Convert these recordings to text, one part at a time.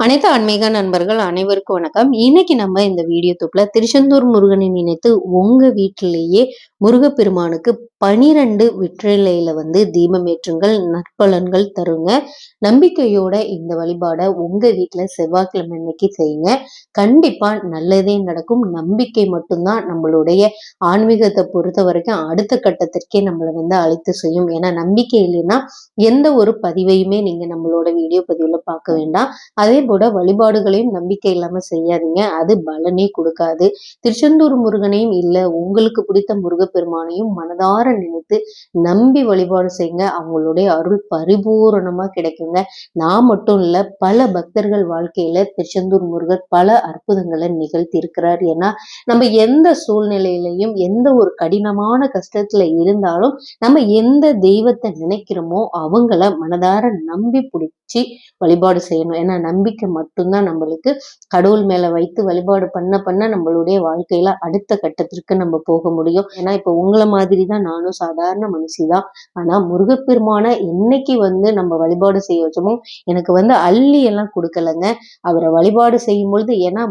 அனைத்து ஆன்மீக நண்பர்கள் அனைவருக்கும் வணக்கம். இன்னைக்கு நம்ம இந்த வீடியோ தொப்புல திருச்செந்தூர் முருகனை நினைத்து உங்க வீட்டிலேயே முருகப்பெருமானுக்கு பனிரெண்டு வெற்றிலையில வந்து தீபம் ஏற்றுங்கள் நற்பலன்கள் தருங்க. நம்பிக்கையோட இந்த வழிபாடை உங்க வீட்டுல செவ்வாய்க்கிழமை அன்னைக்கு செய்யுங்க. கண்டிப்பா நல்லதே நடக்கும். நம்பிக்கை மட்டும்தான் நம்மளுடைய ஆன்மீகத்தை பொறுத்த வரைக்கும் அடுத்த கட்டத்திற்கே நம்மளை வந்து அழைத்து செய்யும். ஏன்னா நம்பிக்கை இல்லைன்னா எந்த ஒரு பதிவையுமே நீங்க நம்மளோட வீடியோ பதிவுல பார்க்க வேண்டாம். அதே போல வழிபாடுகளையும் நம்பிக்கை இல்லாம செய்யாதீங்க. அது பலனே கொடுக்காது. திருச்செந்தூர் முருகனையும் இல்லை உங்களுக்கு பிடித்த முருகப்பெருமானையும் மனதார நினைத்து நம்பி வழிபாடு செய்யுங்க. அவங்களுடைய அருள் பரிபூரணமா கிடைக்குங்க. நான் மட்டும் இல்ல பல பக்தர்கள் வாழ்க்கையில திருச்செந்தூர் முருகர் பல அற்புதங்களை நிகழ்த்தி இருக்கிறார் ஏன்னா நம்ம எந்த சூழ்நிலையிலையும் எந்த ஒரு கடினமான கஷ்டத்துல இருந்தாலும் நம்ம எந்த தெய்வத்தை நினைக்கிறோமோ அவங்கள மனதார நம்பி பிடிச்சி வழிபாடு செய்யணும். ஏன்னா நம்பிக்கை மட்டும்தான் நம்மளுக்கு. கடவுள் மேல வைத்து வழிபாடு பண்ண பண்ண நம்மளுடைய வாழ்க்கையில அடுத்த கட்டத்திற்கு நம்ம போக முடியும். ஏன்னா இப்போ உங்களை மாதிரி தான் நானும் சாதாரண மனுஷி தான் ஆனால் முருகப்பெருமானை என்னைக்கு வந்து நம்ம வழிபாடு செய்ய வச்சோமோ எனக்கு வந்து அள்ளி எல்லாம் கொடுக்கலங்க. அவரை வழிபாடு செய்யும் பொழுது ஏன்னா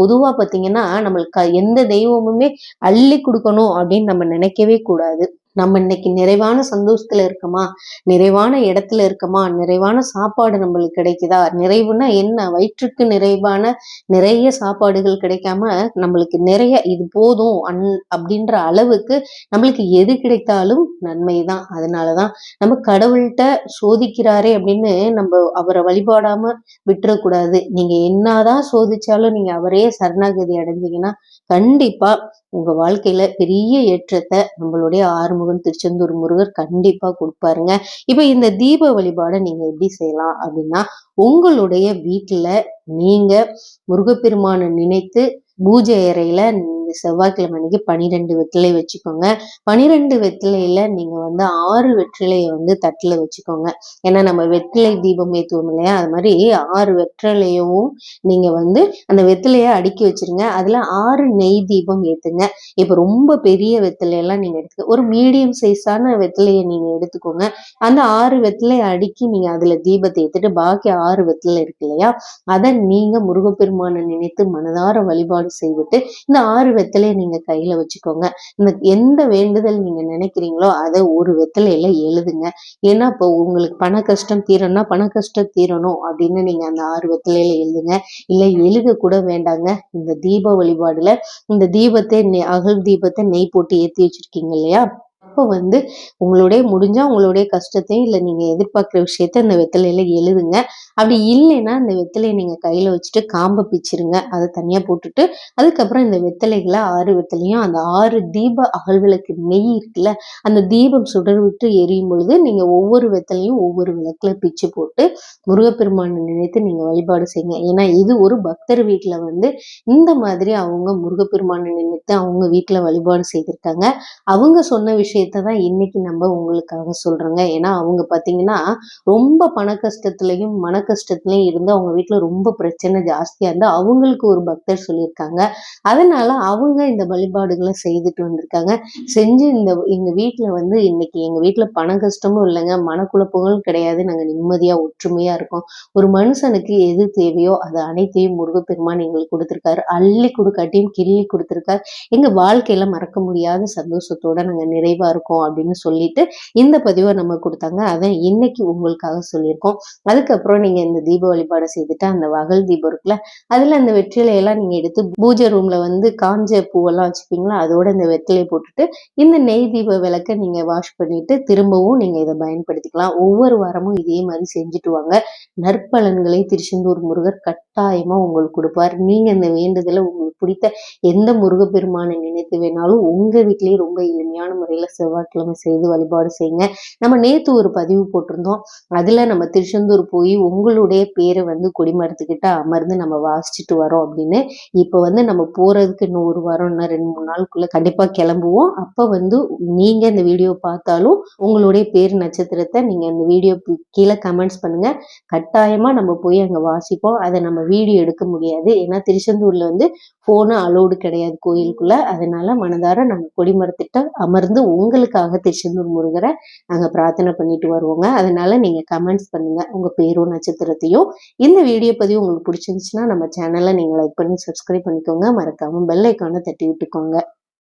பொதுவா பாத்தீங்கன்னா நம்மளுக்கு எந்த தெய்வமுமே அள்ளி கொடுக்கணும் அப்படின்னு நம்ம நினைக்கவே கூடாது. நம்ம இன்னைக்கு நிறைவான சந்தோஷத்துல இருக்கோமா? நிறைவான இடத்துல இருக்கோமா? நிறைவான சாப்பாடு நம்மளுக்கு கிடைக்குதா? நிறைவுனா என்ன? வயிற்றுக்கு நிறைவான நிறைய சாப்பாடுகள் கிடைக்காம நம்மளுக்கு நிறைய இது போதும் அன் அப்படின்ற அளவுக்கு நம்மளுக்கு எது கிடைத்தாலும் நன்மை தான் அதனாலதான் நம்ம கடவுள்கிட்ட சோதிக்கிறாரே அப்படின்னு நம்ம அவரை வழிபாடாம விட்டுறக்கூடாது. நீங்க என்னதான் சோதிச்சாலும் நீங்க அவரே சரணாகதி அடைஞ்சீங்கன்னா கண்டிப்பா உங்க வாழ்க்கையில பெரிய ஏற்றத்தை நம்மளுடைய ஆறுமுகன் திருச்செந்தூர் முருகர் கண்டிப்பாக கொடுப்பாருங்க. இப்போ இந்த தீப வழிபாடை நீங்கள் எப்படி செய்யலாம் அப்படின்னா உங்களுடைய வீட்டில் நீங்கள் முருகப்பெருமானை நினைத்து பூஜை அறையில் செவ்வாய்க்கிழமை அன்னைக்கு பனிரெண்டு வெற்றிலை வச்சுக்கோங்க. பனிரெண்டு வெற்றிலையில நீங்க வந்து ஆறு வெற்றிலையை வந்து தட்டுல வச்சுக்கோங்க. ஏன்னா நம்ம வெற்றிலை தீபம் ஏற்றுவோம் இல்லையா? அது மாதிரி ஆறு வெற்றிலையும் நீங்க வந்து அந்த வெத்திலையை அடுக்கி வச்சிருங்க. அதுல ஆறு நெய் தீபம் ஏத்துங்க. இப்ப ரொம்ப பெரிய வெத்திலையெல்லாம் நீங்க எடுத்துக்க ஒரு மீடியம் சைஸான வெத்திலையை நீங்க எடுத்துக்கோங்க. அந்த ஆறு வெத்திலையை அடுக்கி நீங்க அதுல தீபத்தை ஏத்துட்டு பாக்கி ஆறு வெத்திலை இருக்கு இல்லையா? அதை நீங்க முருகப்பெருமானை நினைத்து மனதார வழிபாடு செய்துட்டு இந்த ஆறு வெத்தலையை நீங்க கையில வச்சுக்கோங்க. இந்த எந்த வேண்டுதல் நீங்க நினைக்கிறீங்களோ அதை ஒரு வெத்தலையில எழுதுங்க. ஏன்னா இப்போ உங்களுக்கு பண கஷ்டம் தீரணும்னா பண கஷ்டம் தீரணும் அப்படின்னு நீங்க அந்த ஆறு வெத்தலையில எழுதுங்க. இல்லை எழுத கூட வேண்டாங்க. இந்த தீப வழிபாடுல இந்த தீபத்தை அகல் தீபத்தை நெய் போட்டு ஏற்றி வச்சிருக்கீங்க இல்லையா? அப்போ வந்து உங்களுடைய முடிஞ்சால் உங்களுடைய கஷ்டத்தையும் இல்லை நீங்கள் எதிர்பார்க்குற விஷயத்த அந்த வெத்தலையில் எழுதுங்க. அப்படி இல்லைன்னா அந்த வெத்தலையை நீங்கள் கையில் வச்சுட்டு காம்பை பிச்சிருங்க. அதை தனியாக போட்டுட்டு அதுக்கப்புறம் இந்த வெத்தலைகளை ஆறு வெத்தலையும் அந்த ஆறு தீப அகல்விளக்கு நெய் இருக்குல்ல அந்த தீபம் சுடர் விட்டு எரியும் பொழுது நீங்கள் ஒவ்வொரு வெத்தலையும் ஒவ்வொரு விளக்குல பிச்சு போட்டு முருகப்பெருமானை நினைத்து நீங்கள் வழிபாடு செய்யுங்க. ஏன்னா இது ஒரு பக்தர் வீட்டில் வந்து இந்த மாதிரி அவங்க முருகப்பெருமானை நினைத்து அவங்க வீட்டில் வழிபாடு செய்திருக்காங்க. அவங்க சொன்ன விஷயத்த தான் இன்னைக்கு நம்ம உங்களுக்காக சொல்கிறோங்க ஏன்னா அவங்க பார்த்தீங்கன்னா ரொம்ப பண கஷ்டத்துலையும் மன கஷ்டத்துலேயும் இருந்து அவங்க வீட்டில் ரொம்ப பிரச்சனை ஜாஸ்தியாக இருந்து அவங்களுக்கு ஒரு பக்தர் சொல்லியிருக்காங்க. அதனால அவங்க இந்த வழிபாடுகளை செய்துட்டு வந்திருக்காங்க. செஞ்சு இந்த எங்கள் வீட்டில் வந்து இன்னைக்கு எங்கள் வீட்டில் பண கஷ்டமும் இல்லைங்க. மனக்குழப்பங்களும் கிடையாது. நாங்கள் நிம்மதியாக ஒற்றுமையாக இருக்கோம். ஒரு மனுஷனுக்கு எது தேவையோ அது அனைத்தையும் முருகப்பெருமான் எங்களுக்கு கொடுத்துருக்காரு. அள்ளி கொடுக்காட்டியும் கிள்ளி கொடுத்துருக்காரு. எங்கள் வாழ்க்கையில மறக்க முடியாத சந்தோஷத்தோட நிறைவாக நிறைவா இருக்கும் அப்படின்னு சொல்லிட்டு இந்த பதிவை நம்ம கொடுத்தாங்க. அதை இன்னைக்கு உங்களுக்காக சொல்லியிருக்கோம். அதுக்கப்புறம் நீங்க இந்த தீப வழிபாடு செய்துட்டு அந்த வகல் தீபம் இருக்குல்ல அதுல அந்த வெற்றிலையெல்லாம் நீங்க எடுத்து பூஜை ரூம்ல வந்து காஞ்ச பூவெல்லாம் வச்சுப்பீங்களா? அதோட இந்த வெற்றிலை போட்டுட்டு இந்த நெய் தீப விளக்க நீங்க வாஷ் பண்ணிட்டு திரும்பவும் நீங்க இதை பயன்படுத்திக்கலாம். ஒவ்வொரு வாரமும் இதே மாதிரி செஞ்சுட்டு வாங்க. நற்பலன்களை திருச்செந்தூர் முருகர் கட்டாயமாக உங்களுக்கு கொடுப்பார். நீங்கள் இந்த வேண்டுதலை உங்களுக்கு பிடித்த எந்த முருகப்பெருமானை நினைத்து வேணாலும் உங்கள் வீட்டிலேயே ரொம்ப எளிமையான முறையில் செவ்வாய்க்கிழமை செய்து வழிபாடு செய்யுங்க. நம்ம நேற்று ஒரு பதிவு போட்டிருந்தோம். அதில் நம்ம திருச்செந்தூர் போய் உங்களுடைய பேரை வந்து கொடிமரத்துக்கிட்ட அமர்ந்து நம்ம வாசிச்சுட்டு வரோம் அப்படின்னு. இப்போ வந்து நம்ம போகிறதுக்கு இன்னும் ஒரு வாரம் இன்னும் ரெண்டு மூணு நாளுக்குள்ளே கண்டிப்பாக கிளம்புவோம். அப்போ வந்து நீங்கள் இந்த வீடியோ பார்த்தாலும் உங்களுடைய பேர் நட்சத்திரத்தை நீங்கள் இந்த வீடியோ கீழே கமெண்ட்ஸ் பண்ணுங்கள் கட்டாயமாக நம்ம போய் அங்கே வாசிப்போம். அதை நம்ம வீடியோ எடுக்க முடியாது. ஏன்னா திருச்செந்தூர்ல வந்து போனு அலோடு கிடையாது கோயிலுக்குள்ள. அதனால மனதார நம்ம கொடிமரத்திட்ட அமர்ந்து உங்களுக்காக திருச்செந்தூர் முருகரை நாங்கள் பிரார்த்தனை பண்ணிட்டு வருவோங்க. அதனால நீங்கள் கமெண்ட்ஸ் பண்ணுங்க. உங்கள் பேரும் நட்சத்திரத்தையும் இந்த வீடியோ பதிவு உங்களுக்கு பிடிச்சிருந்துச்சுன்னா நம்ம சேனலை நீங்கள் லைக் பண்ணி சப்ஸ்கிரைப் பண்ணிக்கோங்க. மறக்காம பெல் ஐக்கானை தட்டி விட்டுக்கோங்க.